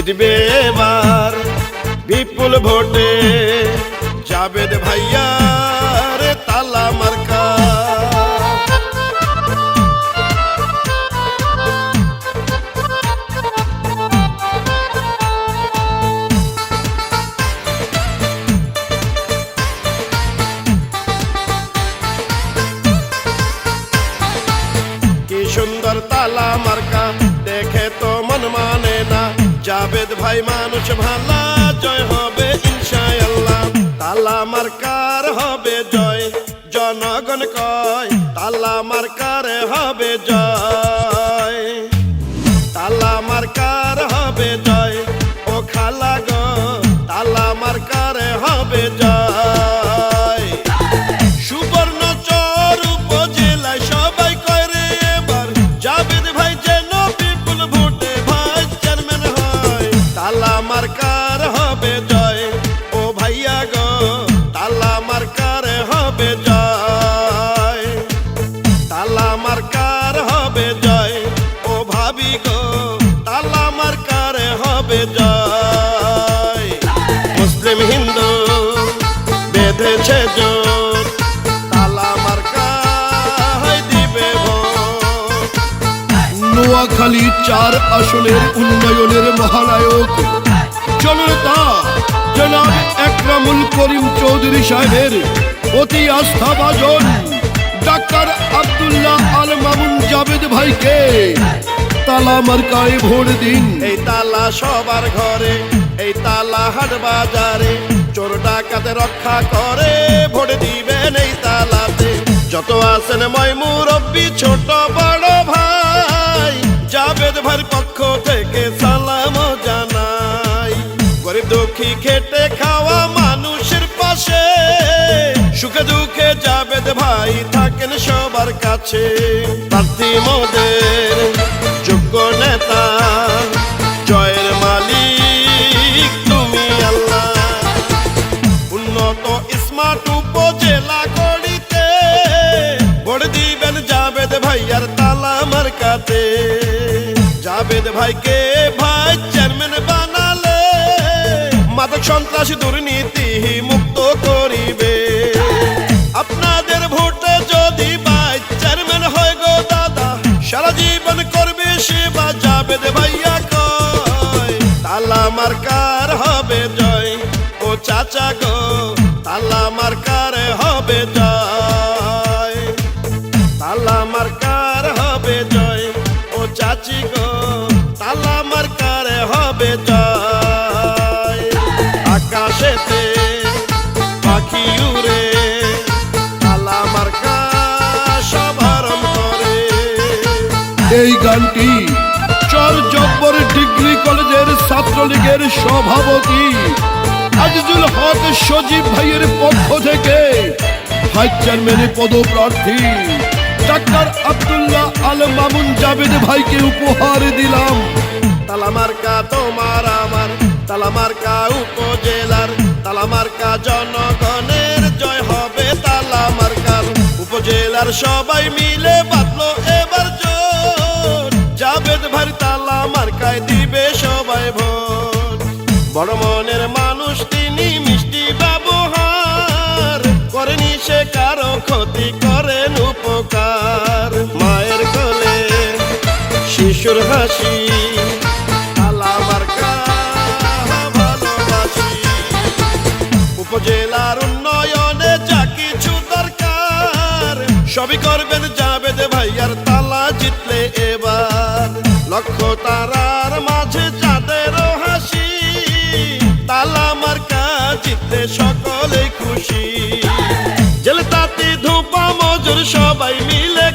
জিতবে এবার। বিপুল ভোটে জাবেদ ভাইয়া রে তালা মার্কা। সুন্দর তালা মার্কা। ভাই মানুষ ভালা, জয় হবে ইনশাআল্লাহ। তালা মার্কার হবে জয়, জনগণ কয়, তালা মার্কার হবে জয়। তালা মার্কার হবে জয়, ও খালা গ, তালা মার্কার হবে জয়। মার্কার হবে জয়। তালা তালা মার্কার হবে জয়। মুসলিম হিন্দু বেঁধেছে জোর তালা মার্কা হয় দিবে নোয়াখালী চার আসনের উন্নয়নের মহানায়ক চৌধুরী সাহেবের অতি আস্থাভাজন ডাক্তার আব্দুল্লাহ আল মামুন জাবেদ ভাইকে তালা মার্কায় ভোট দিন। এই তালা সবার ঘরে, এই তালা হাট বাজারে, চোর ডাকাতে রক্ষা করে, ভোট দিবেন এই তালাতে। যত আছেন ময় মুরব্বী, ছোট বড় ভাই। সুখে দুঃখে জাবেদ ভাই থাকেন সবার কাছে। প্রার্থী মোদের যোগ্য নেতা, জয়ের মালিক তুমি আল্লাহ। উন্নত স্মার্ট উপজেলা গড়িতে ভোট দিবেন জাবেদ ভাইয়ার তালা মার্কাতে। জাবেদ ভাইকে ভাই চেয়ারম্যান বানালে মাদক সন্ত্রাসী দুর্নীতি মুক্ত করিবে চাচা গো তালা মার্কার হবে জয়। তালা মার্কার হবে জয়, ও চাচি গো, তালা মার্কার হবে জয়। আকাশেতে পাখি উড়ে, তালা মার্কা সবার অন্তরে। এই গানটি চর জব্বর ডিগ্রি কলেজের ছাত্রলীগের সভাপতি আজিজুল হক সজীব ভাইয়ের পক্ষ থেকে ভাইস চেয়ারম্যান পদপ্রার্থী ডাক্তার আব্দুল্লাহ আল মামুন জাবেদ ভাইকে উপহার দিলাম। তালামার্কা তোমার আমার, তালামার্কা উপজেলার, তালামার্কা জনগণের জয় হবে তালামার্কার। উপজেলার সবাই মিলে বাঁধলো এবার জোর জাবেদ ভাই তালামার্কায় দিবে সবাই ভোট। বড় মনের শিশুর হাসি উপজেলার উন্নয়নে যা কিছু দরকার, সবই করবেন জাবেদ ভাইয়ার তালা জিতলে এবার। লক্ষ্য তারার মাঝে যাদের হাসি, তালা মার্কা জিতলে সকলে খুশি। জেলে তাঁতি ধূপা মজুর সবাই মিলে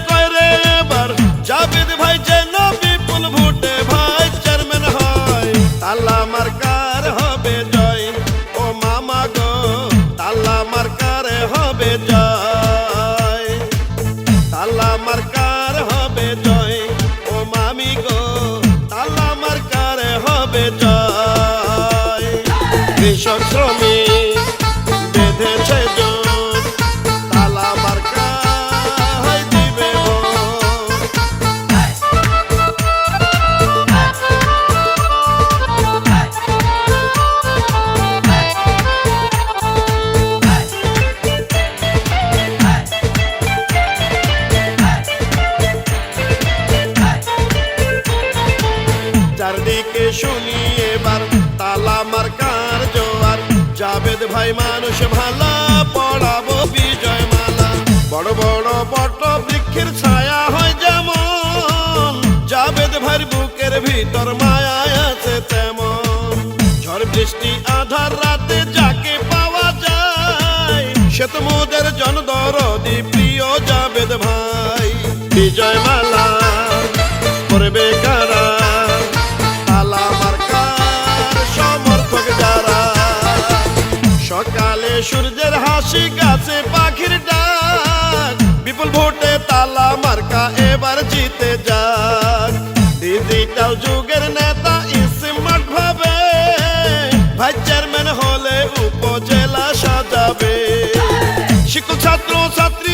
ভাই মানুষ ভালা, পড়াবো বিজয় মালা বড় বড় বট বৃক্ষের ছায়া হয় যেমন, জাবেদ ভাইয়ের বুকের ভিতর মায়া আছে তেমন। ঝড় বৃষ্টি আধার রাতে যাকে পাওয়া যায়, সে তো মোদের জন দরদি প্রিয় জাবেদ ভাই। বিজয় মালা করবে কারা সূর্যের হাসি গাছে পাখির ডাক। বিপুল ভোটে তালা মার্কা এবার জিতে যাক। ডিজিটাল যুগের নেতা স্মার্ট ভাবে ভাই চেয়ারম্যান হলে উপজেলা সাজাবে। শিক্ষক, ছাত্র, ছাত্রী